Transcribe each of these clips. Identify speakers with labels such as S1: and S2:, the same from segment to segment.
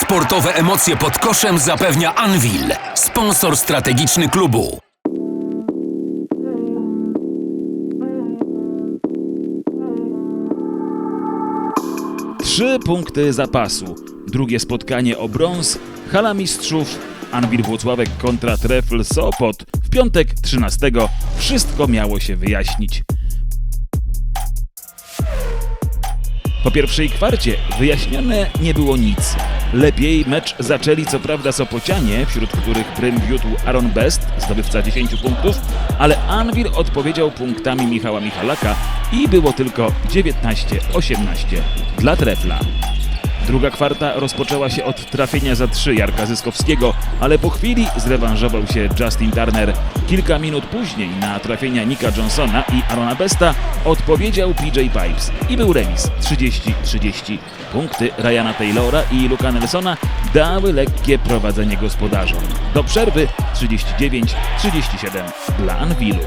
S1: Sportowe emocje pod koszem zapewnia Anvil, sponsor strategiczny klubu.
S2: Trzy punkty zapasu. Drugie spotkanie o brąz. Hala Mistrzów. Anwil Włocławek kontra Trefl Sopot. W piątek 13. Wszystko miało się wyjaśnić. Po pierwszej kwarcie wyjaśnione nie było nic. Lepiej mecz zaczęli co prawda Sopocianie, wśród których prym wiódł Aaron Best, zdobywca 10 punktów, ale Anvil odpowiedział punktami Michała Michalaka i było tylko 19-18 dla Trefla. Druga kwarta rozpoczęła się od trafienia za trzy Jarka Zyskowskiego, ale po chwili zrewanżował się Justin Turner. Kilka minut później na trafienia Nika Johnsona i Arona Besta odpowiedział PJ Pipes i był remis 30-30. Punkty Ryana Taylora i Luka Nelsona dały lekkie prowadzenie gospodarzom. Do przerwy 39-37 dla Anwilu.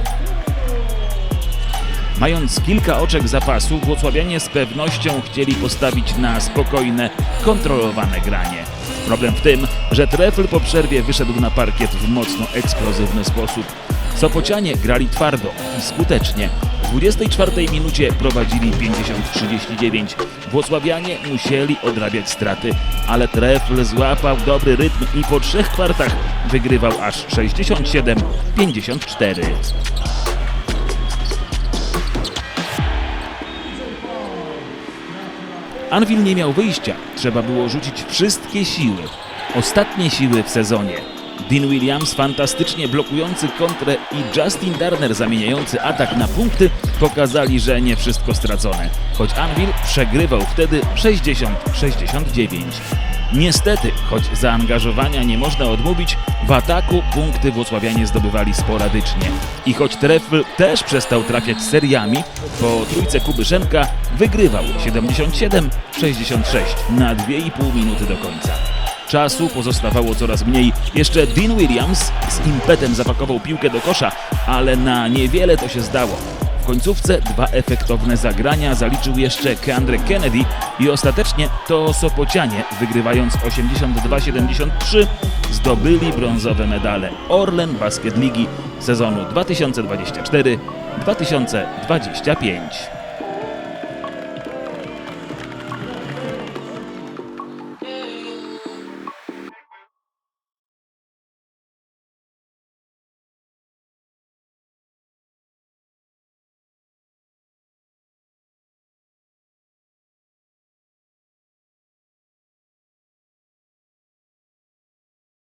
S2: Mając kilka oczek zapasu, Włocławianie z pewnością chcieli postawić na spokojne, kontrolowane granie. Problem w tym, że Trefl po przerwie wyszedł na parkiet w mocno eksplozywny sposób. Sopocianie grali twardo i skutecznie. W 24 minucie prowadzili 50-39. Włocławianie musieli odrabiać straty, ale Trefl złapał dobry rytm i po trzech kwartach wygrywał aż 67-54. Anvil nie miał wyjścia. Trzeba było rzucić wszystkie siły. Ostatnie siły w sezonie. Dean Williams, fantastycznie blokujący kontrę i Justin Turner zamieniający atak na punkty pokazali, że nie wszystko stracone. Choć Anvil przegrywał wtedy 60-69. Niestety, choć zaangażowania nie można odmówić, w ataku punkty Włocławianie zdobywali sporadycznie. I choć Trefl też przestał trafiać seriami, po trójce Kubyszenka wygrywał 77-66 na 2,5 minuty do końca. Czasu pozostawało coraz mniej. Jeszcze Dean Williams z impetem zapakował piłkę do kosza, ale na niewiele to się zdało. W końcówce dwa efektowne zagrania zaliczył jeszcze Keandre Kennedy i ostatecznie to Sopocianie, wygrywając 82-73, zdobyli brązowe medale Orlen Basket Ligi sezonu 2024-2025.